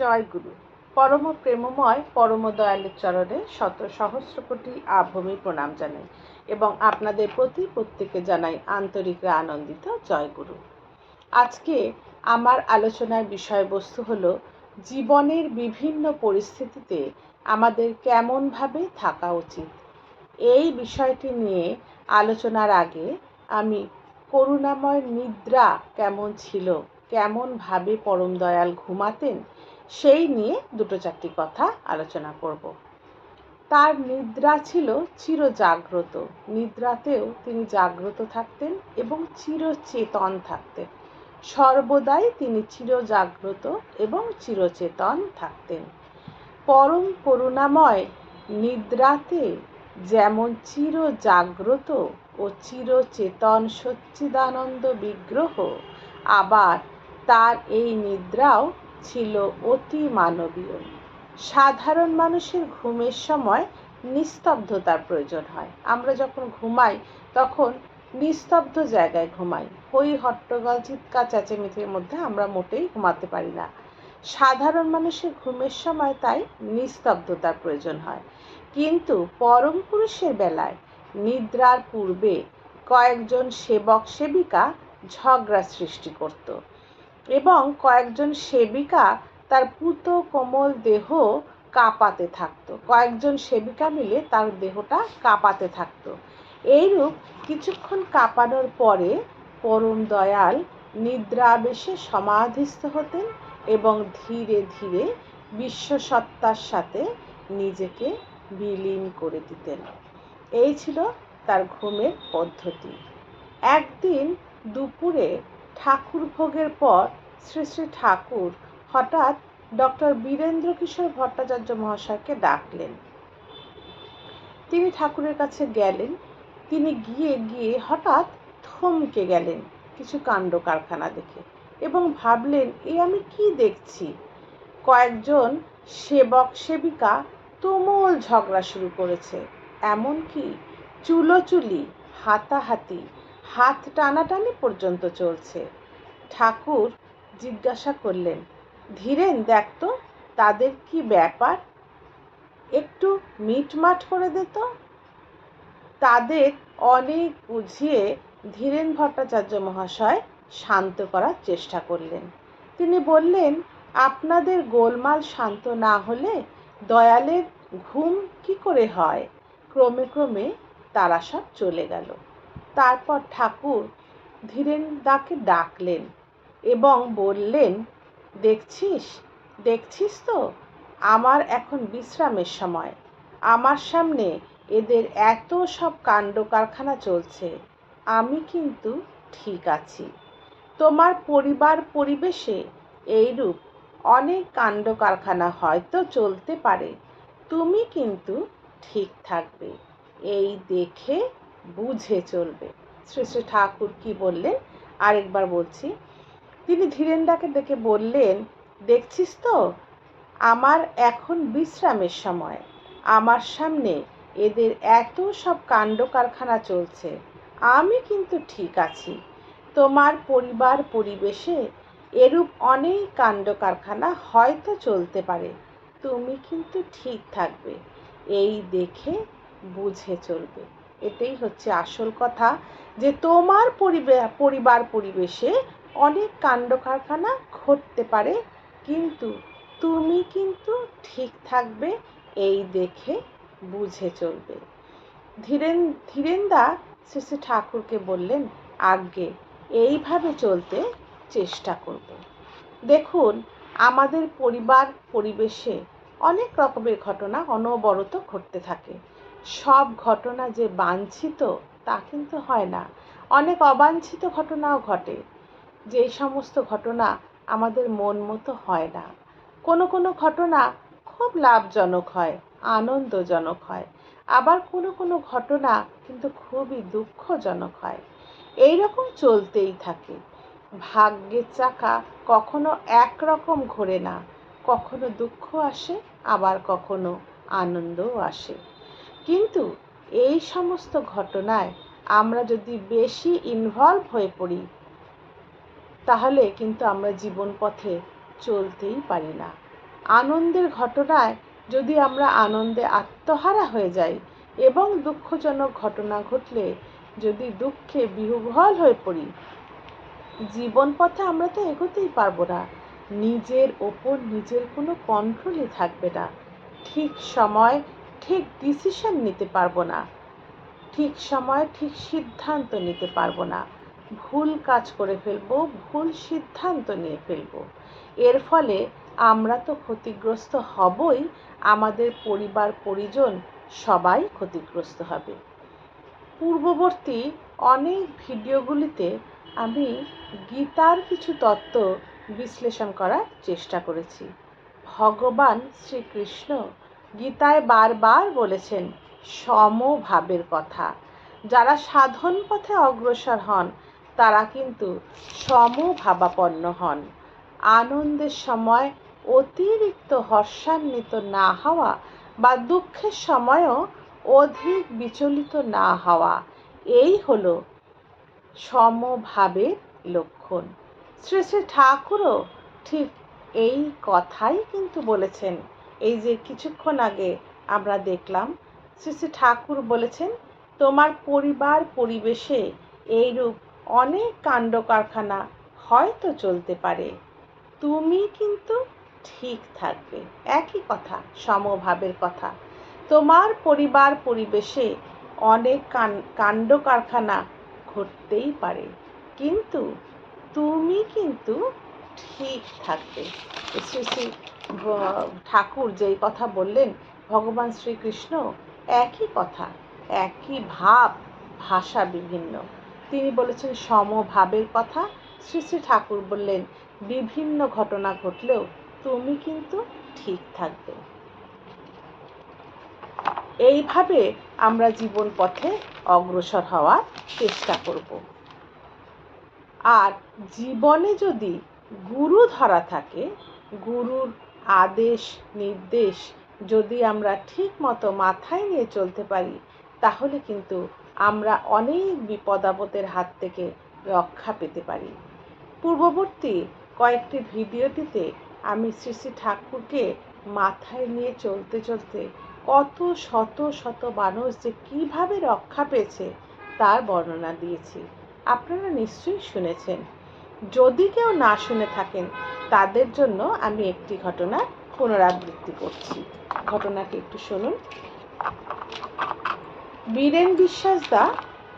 জয় গুরু পরম প্রেমময়, পরম দয়ালের চরণে শত সহস্র কোটি আভূমি প্রণাম জানাই এবং আপনাদের প্রতি প্রত্যেকে জানাই আন্তরিক আনন্দিত জয় গুরু আজকে আমার আলোচনার বিষয়বস্তু হলো জীবনের বিভিন্ন পরিস্থিতিতে আমাদের কেমনভাবে থাকা উচিত। এই বিষয়টি নিয়ে আলোচনার আগে আমি করুণাময় নিদ্রা কেমন ছিল, কেমনভাবে পরম দয়াল ঘুমাতেন সেই নিয়ে দুটো চারটি কথা আলোচনা করব। তার নিদ্রা ছিল চিরজাগ্রত। নিদ্রাতেও তিনি জাগ্রত থাকতেন এবং চিরচেতন থাকতেন। সর্বদাই তিনি চিরজাগ্রত এবং চিরচেতন থাকতেন। পরম করুণাময় নিদ্রাতে যেমন চির জাগ্রত ও চিরচেতন সচ্চিদানন্দ বিগ্রহ, আবার তার এই নিদ্রাও ছিল অতি মানবীয়। সাধারণ মানুষের ঘুমের সময় নিস্তব্ধতার প্রয়োজন হয়। আমরা যখন ঘুমাই, তখন নিস্তব্ধ জায়গায় ঘুমাই। হই হট্টগোল, চিৎকার, চেঁচেমেচির মধ্যে আমরা মোটেই ঘুমাতে পারি না। সাধারণ মানুষের ঘুমের সময় তাই নিস্তব্ধতার প্রয়োজন হয়। কিন্তু পরম পুরুষের বেলায়, নিদ্রার পূর্বে কয়েকজন সেবক, সেবিকা ঝগড়া সৃষ্টি করত। এবং কয়েকজন সেবিকা তার পুত কোমল দেহ কাঁপাতে থাকতো। কয়েকজন সেবিকা মিলে তার দেহটা কাঁপাতে থাকতো। এইরূপ কিছুক্ষণ কাঁপানোর পরে পরম দয়াল নিদ্রাবেশে সমাধিস্থ হতেন এবং ধীরে ধীরে বিশ্বসত্তার সাথে নিজেকে বিলীন করে দিতেন। এই ছিল তার ঘুমের পদ্ধতি। একদিন দুপুরে ঠাকুর ভোগের পর শ্রী শ্রী ঠাকুর হঠাৎ ডক্টর বীরেন্দ্র কিশোর ভট্টাচার্য মহাশয়কে ডাকলেন। তিনি ঠাকুরের কাছে গেলেন। তিনি গিয়ে গিয়ে হঠাৎ থমকে গেলেন কিছু কাণ্ড কারখানা দেখে এবং ভাবলেন, এ আমি কি দেখছি? কয়েকজন সেবক সেবিকা তুমুল ঝগড়া শুরু করেছে। এমনকি চুলোচুলি, হাতাহাতি হাত টানাটানি পর্যন্ত চলছে। ঠাকুর জিজ্ঞাসা করলেন, ধীরেন, দেখ তো, তাদের কি ব্যাপার? একটু মিটমাট করে দিত তাদের অনেক বুঝিয়ে ধীরেন ভট্টাচার্য মহাশয় শান্ত করার চেষ্টা করলেন। তিনি বললেন, আপনাদের গোলমাল শান্ত না হলে দয়ালের ঘুম কি করে হয়? ক্রমে ক্রমে তারা সব চলে গেল। তারপর ঠাকুর ধীরেন দাকে ডাকলেন এবং বললেন, দেখছিস? দেখছিস তো? আমার এখন বিশ্রামের সময়। আমার সামনে এদের এত সব কাণ্ড কারখানা চলছে। আমি কিন্তু ঠিক আছি। তোমার পরিবার পরিবেশে এইরূপ অনেক কাণ্ড কারখানা হয়তো চলতে পারে। তুমি কিন্তু ঠিক থাকবে। এই দেখে বুঝে চলবে। শ্রী শ্রী ঠাকুর কি বললেন? আরেকবার বলছি, তিনি ধীরেন্দাকে দেখে বললেন, দেখছিস তো, আমার এখন বিশ্রামের সময়। আমার সামনে এদের এত সব কাণ্ড কারখানা চলছে। আমি কিন্তু ঠিক আছি। তোমার পরিবার পরিবেশে এরূপ অনেক কাণ্ড কারখানা হয়তো চলতে পারে। তুমি কিন্তু ঠিক থাকবে। এই দেখে বুঝে চলবে। এটাই হচ্ছে আসল কথা যে তোমার পরিবার পরিবেশে অনেক কাণ্ড কারখানা ঘটতে পারে, কিন্তু তুমি কিন্তু ঠিক থাকবে, এই দেখে বুঝে চলবে। ধীরেন, ধীরেন্দা শ্রী ঠাকুরকে বললেন, আজ্ঞে, এইভাবে চলতে চেষ্টা করব। দেখুন, আমাদের পরিবার পরিবেশে অনেক রকমের ঘটনা অনবরত ঘটতে থাকে। সব ঘটনা যে বাঞ্ছিত, তা কিন্তু হয় না। অনেক অবাঞ্ছিত ঘটনাও ঘটে। যে সমস্ত ঘটনা আমাদের মন মতো হয় না। কোনো কোনো ঘটনা খুব লাভজনক হয়, আনন্দজনক হয়। আবার কোনো কোনো ঘটনা কিন্তু খুবই দুঃখজনক হয়। এই রকম চলতেই থাকে। ভাগ্যের চাকা কখনো একরকম ঘোরে না। কখনো দুঃখ আসে, আবার কখনো আনন্দও আসে। কিন্তু এই সমস্ত ঘটনায় আমরা যদি বেশি ইনভলভ হয়ে পড়ি, তাহলে কিন্তু আমরা জীবন পথে চলতেই পারি না। আনন্দের ঘটনায় যদি আমরা আনন্দে আত্মহারা হয়ে যাই এবং দুঃখজনক ঘটনা ঘটলে যদি দুঃখে বিহ্বল হয়ে পড়ি জীবন পথে আমরা তো এগোতেই পারব না। নিজের ওপর নিজের কোনো কন্ট্রোলই থাকবে না। ঠিক সময় ঠিক ডিসিশন নিতে পারব না। ঠিক সময়, ঠিক সিদ্ধান্ত নিতে পারব না। ভুল কাজ করে ফেলব, ভুল সিদ্ধান্ত নিয়ে ফেলব। এর ফলে আমরা তো ক্ষতিগ্রস্ত হবই, আমাদের পরিবার, পরিজন সবাই ক্ষতিগ্রস্ত হবে। পূর্ববর্তী অনেক ভিডিওগুলিতে আমি গীতার কিছু তত্ত্ব বিশ্লেষণ করার চেষ্টা করেছি। ভগবান শ্রীকৃষ্ণ গীতায় বারবার বলেছেন, সমভাবের কথা। যারা সাধন পথে অগ্রসর হন, তারা কিন্তু সমভাবাপন্ন হন। আনন্দের সময় অতিরিক্ত হর্ষান্বিত না হওয়া বা দুঃখের সময়ও অধিক বিচলিত না হওয়া, এই হলো সমভাবের লক্ষণ। শ্রী শ্রী ঠাকুরও ঠিক এই কথাই কিন্তু বলেছেন এই যে কিছুক্ষণ আগে আমরা দেখলাম, শ্রী শ্রী ঠাকুর বলেছেন, তোমার পরিবার পরিবেশে এইরূপ অনেক কাণ্ড কারখানা হয়তো চলতে পারে। তুমি কিন্তু ঠিক থাকবে। একই কথা, সমভাবের কথা। তোমার পরিবার পরিবেশে অনেক কাণ্ড কারখানা ঘটতেই পারে, কিন্তু তুমি কিন্তু ঠিক থাকবে। শ্রী শ্রী ঠাকুর যেই কথা বললেন, ভগবান শ্রীকৃষ্ণ, একই কথা, একই ভাব, ভাষা বিভিন্ন। তিনি বলেছেন সমভাবের কথা। শ্রী শ্রী ঠাকুর বললেন, বিভিন্ন ঘটনা ঘটলেও তুমি কিন্তু ঠিক থাকবে। এইভাবে আমরা জীবন পথে অগ্রসর হওয়ার চেষ্টা করব। আর জীবনে যদি গুরু ধরা থাকে, গুরুর আদেশ, নির্দেশ যদি আমরা ঠিক মতো মাথায় নিয়ে চলতে পারি, তাহলে কিন্তু আমরা অনেক বিপদ আপদের হাত থেকে রক্ষা পেতে পারি। পূর্ববর্তী কয়েকটি ভিডিওটিতে আমি শ্রী শ্রী ঠাকুরকে মাথায় নিয়ে চলতে চলতে কত শত শত মানুষ যে কীভাবে রক্ষা পেয়েছে, তার বর্ণনা দিয়েছি। আপনারা নিশ্চয়ই শুনেছেন। যদি কেউ না শুনে থাকেন, তাদের জন্য আমি একটি ঘটনা পুনরাবৃত্তি করছি। ঘটনাটি একটু শুনুন। বীরেন বিশ্বাস দা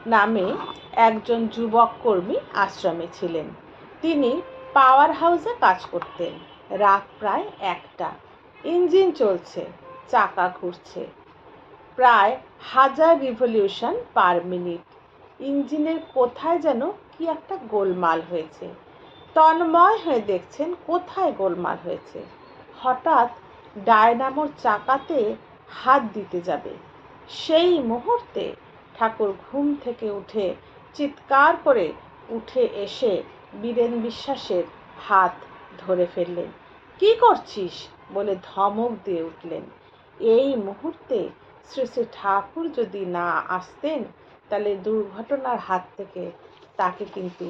নামে একজন যুবক কর্মী আশ্রমে ছিলেন। তিনি পাওয়ার হাউসে কাজ করতেন। রাত প্রায় একটা। ইঞ্জিন চলছে, চাকা ঘুরছে। প্রায় হাজার রিভলিউশন পার মিনিট ইঞ্জিনের কোথায় যেন কি একটা গোলমাল হয়েছে। তন্ময় হয়ে দেখছেন কোথায় গোলমাল হয়েছে। হঠাৎ ডায়নামোর চাকাতে হাত দিতে যাবে। সেই মুহূর্তে ঠাকুর ঘুম থেকে উঠে চিৎকার করে উঠে এসে বীরেন বিশ্বাসের হাত ধরে ফেললেন। কি করছিস? বলে ধমক দিয়ে উঠলেন। এই মুহূর্তে শ্রী শ্রী ঠাকুর যদি না আসতেন, তাহলে দুর্ঘটনার হাত থেকে তাকে কিন্তু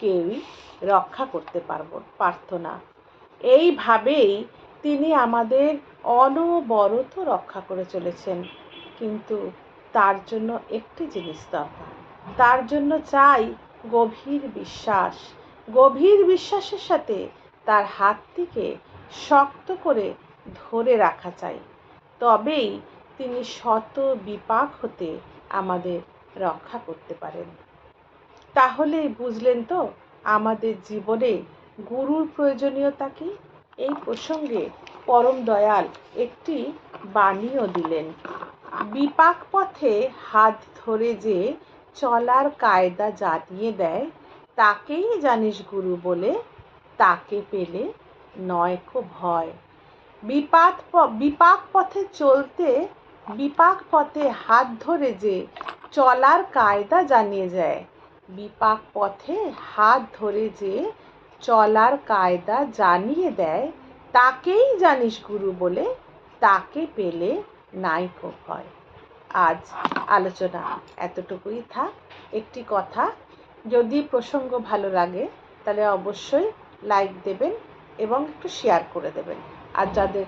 কেউই রক্ষা করতে পারব, পারত না। এইভাবেই তিনি আমাদের অনবরত রক্ষা করে চলেছেন। কিন্তু তার জন্য একটি জিনিস দরকার। তার জন্য চাই গভীর বিশ্বাস। গভীর বিশ্বাসের সাথে তার হাতটিকে শক্ত করে ধরে রাখা চাই। তবেই তিনি শত বিপাক হতে আমাদের রক্ষা করতে পারেন। তাহলে বুঝলেন তো আমাদের জীবনে গুরুর প্রয়োজনীয়তা কি? এই প্রসঙ্গে পরম দয়াল একটি বাণীও দিলেন। বিপাক পথে হাত ধরে যে চলার কায়দা জানিয়ে দেয়, তাকেই জানিস গুরু বলে, তাকে পেলে নয় নয়কো ভয় বিপাক বিপাক পথে চলতে, বিপাক পথে হাত ধরে যে চলার কায়দা জানিয়ে যায় বিপাক পথে হাত ধরে যে চলার কায়দা জানিয়ে দেয়, তাকেই জানিস গুরু বলে তাকে পেলে নাইকো হয়। আজ আলোচনা এতটুকুই থাক। একটি কথা, যদি প্রসঙ্গ ভালো লাগে, তাহলে অবশ্যই লাইক দেবেন এবং একটু শেয়ার করে দেবেন। আর যাদের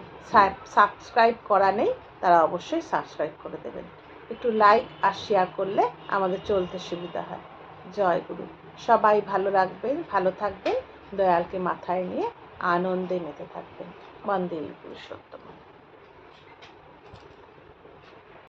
সাবস্ক্রাইব করা নেই, তারা অবশ্যই সাবস্ক্রাইব করে দেবেন। একটু লাইক আর শেয়ার করলে আমাদের চলতে সুবিধা হয়। জয় গুরু। সবাই ভালো রাখবেন, ভালো থাকবেন, দয়ালকে মাথায় নিয়ে আনন্দে মেতে থাকবেন। বন্দে পুরুষোত্তম।